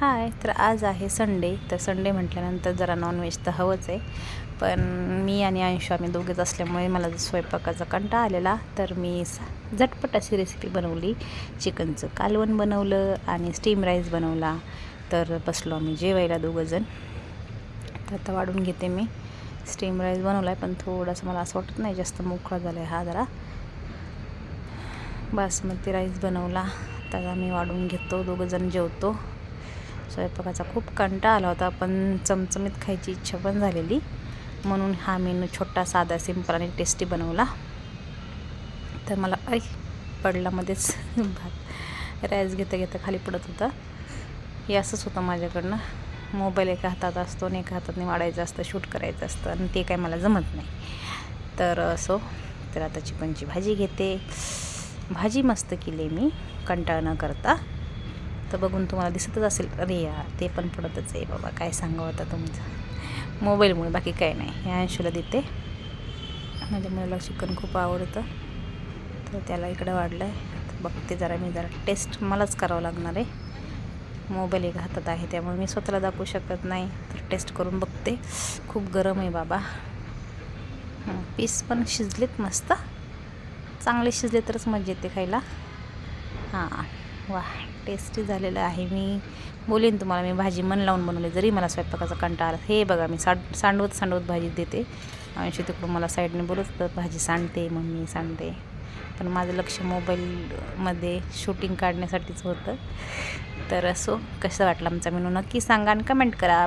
हाय तर आज आहे संडे तर संडे म्हटल्यानंतर जरा नॉनव्हेज तर हवंच आहे. पण मी आणि अंशू आम्ही दोघेच असल्यामुळे मला स्वयंपाकाचा कंटाळा आलेला तर मी झटपट अशी रेसिपी बनवली. चिकनचं कालवण बनवलं आणि स्टीम राईस बनवला. तर बसलो आम्ही जेवायला दोघंजण. तर आता वाढून घेते मी. स्टीम राईस बनवला आहे पण थोडंसं मला असं वाटत नाही जास्त मोकळा झाला आहे हा जरा. बासमती राईस बनवला. तर आम्ही वाढून घेतो दोघंजण जेवतो. स्वयंपाकाचा खूप कंटाळा आला होता पण चमचमीत खायची इच्छा पण झालेली. म्हणून हा मेनू छोटा साधा सिंपल आणि टेस्टी बनवला. तर मला ऐ पडला मध्येच भात. राईस घेता घेता खाली पडत होता. हे असंच होतं माझ्याकडनं. मोबाईल एका हातात असतो आणि एका हातातने वाढायचं असतं शूट करायचं असतं आणि ते काय मला जमत नाही. तर असो तर आता चिकनची भाजी घेते? भाजी मस्त केली मी कंटाळा न करता. तर बघून तुम्हाला दिसतच असेल अरे या ते पण पडतच आहे बाबा काय सांगावं आता तुमचं. मोबाईलमुळे बाकी काय नाही ह्या अंशूला देते. माझ्या मुलाला चिकन खूप आवडतं तर त्याला इकडं वाढलं आहे तर बघते जरा मी जरा टेस्ट मलाच करावं लागणार आहे. मोबाईल एक हातात आहे त्यामुळे मी स्वतःला दाखवू शकत नाही तर टेस्ट करून बघते. खूप गरम आहे बाबा. पीस पण शिजलेत मस्त. चांगले शिजले तरच मजा येते खायला. हां. वा टेस्टी झालेलं आहे. मी बोलेन तुम्हाला मी भाजी मन लावून बनवली जरी मला स्वयंपाकाचा कंटाळा आला. हे बघा मी सांड सांडवत सांडवत भाजी देते. अंशी तिकडून मला साईडने बोलत होतं भाजी सांडते मम्मी सांडते. पण माझं लक्ष मोबाईलमध्ये शूटिंग काढण्यासाठीच होतं. तर असो कसं वाटलं आमचा मेनू? नक्की सांगा आणि कमेंट करा.